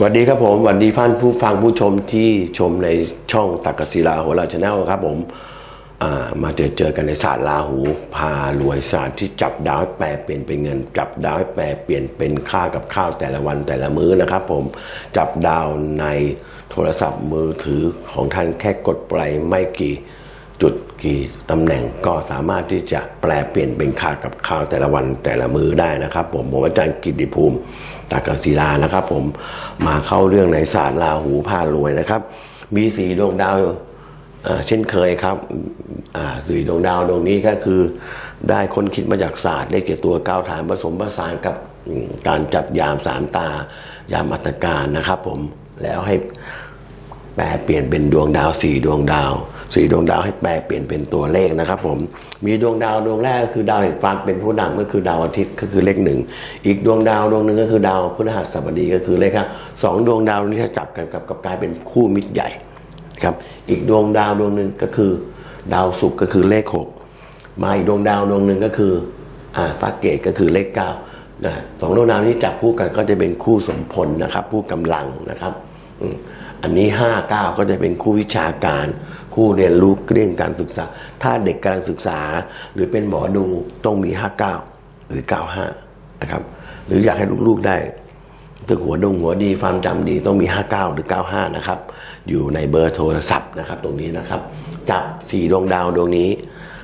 สวัสดีครับผมสวัสดีท่านผู้ฟังผู้ชมที่ชมในช่องตักกศิลาโหราชแนลครับผมมาเจอเจอกันในศาสตร์ลาหูพารวยศาสตร์ที่จับดาวให้แปลเปลี่ยนเป็นเงิน จับดาวให้แปลเปลี่ยนเป็นค่ากับข้าวแต่ละวันแต่ละมื้อนะครับ ผมจับดาวในโทรศัพท์มือถือของท่านแค่กดไปไม่กี่ จุดกี่ตำแหน่งก็สามารถที่จะแปลเปลี่ยนเป็นค่ากับข้าวแต่ละวันแต่ละมือได้นะครับ ผมผมอาจารย์กิติภูมิตากศิลานะครับ ผมมาเข้าเรื่องในศาสตร์ราหูผ้ารวยนะครับ มีสีดวงดาวเช่นเคยครับสีดวงดาวดวงนี้ก็คือ ได้ค้นคิดมาจากศาสตร์ได้เกี่ยวตัวก้าวฐานผสมผสานกับการจับยามสามตา ยามอัตการนะครับ ผมแล้วให้แปลเปลี่ยนเป็นดวงดาวสี่ดวงดาว สี่ดวงดาวให้แปลเปลี่ยนเป็นตัวเลขนะครับผมมีดวงดาวดวงแรกก็คือดาวแห่งฟ้าเป็นผู้นำก็คือดาวอาทิตย์ก็คือเลขหนึ่งอีกดวงดาวดวงหนึ่งก็คือดาวพฤหัสบดีก็คือเลขห้าสองดวงดาวนี้จะจับกันกับกับกลายเป็นคู่มิตรใหญ่ครับอีกดวงดาวดวงหนึ่งก็คือ ดาวศุกร์ก็คือเลขหกมาอีกดวงดาวดวงหนึ่งก็คืออ่าฟาเกตก็คือเลขเก้านะสองดวงดาวนี้จับคู่กันก็จะเป็นคู่สมพลนะครับ คู่กำลังนะครับ อันนี้ 59 ก็จะเป็นคู่วิชาการ คู่เรียนรู้เรื่องการศึกษา ถ้าเด็กกำลังศึกษา หรือเป็นหมอดูต้องมี 59 หรือ 95 นะครับ หรืออยากให้ลูกๆได้ตึกหัวดงหัวดีความจำดีต้องมี 59 หรือ 95 นะครับ อยู่ในเบอร์โทรศัพท์นะครับ ตรงนี้นะครับ จับ 4 ดวงดาวดวงนี้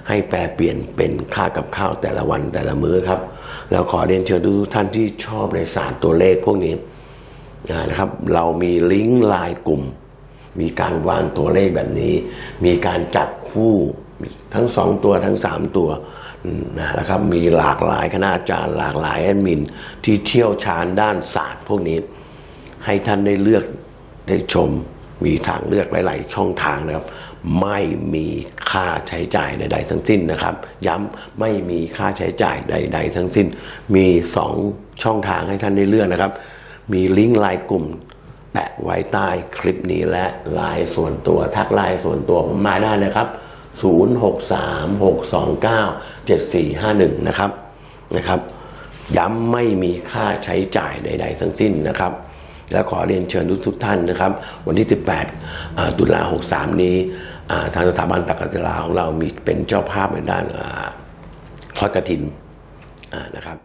ให้แปลเปลี่ยนเป็นค่ากับข้าวแต่ละวันแต่ละมื้อครับ แล้วขอเรียนเชิญทุกท่านที่ชอบในศาสตร์ตัวเลขพวกนี้ นะครับ เรามีลิงก์ไลน์กลุ่ม มีการวางตัวเลขแบบนี้ มีการจับคู่ทั้งสองตัวทั้งสามตัวนะครับ มีหลากหลายคณาจารย์ หลากหลายแอดมิน ที่เชี่ยวชาญด้านศาสตร์พวกนี้ ให้ท่านได้เลือกได้ชม มีทางเลือกหลาย ๆ ช่องทางนะครับ ไม่มีค่าใช้จ่ายใด ๆ ทั้งสิ้นนะครับ ย้ำไม่มีค่าใช้จ่ายใด ๆ ทั้งสิ้น มีสองช่องทางให้ท่านได้เลือกนะครับ มีลิงก์ไลน์กลุ่ม แปะไว้ใต้คลิปนี้และไลน์ส่วนตัวทักไลน์ส่วนตัวผมมาได้นะครับ 0636297451 นะครับนะครับ ย้ำไม่มีค่าใช้จ่ายใด ๆ ทั้งสิ้นนะครับ แล้วขอเรียนเชิญทุกทุกท่านนะครับ วันที่ 18 ตุลา 63 นี้ทางสถาบันตักกศิลาของเรามีเป็นเจ้าภาพในด้านอ่าทอดกระถินนะครับ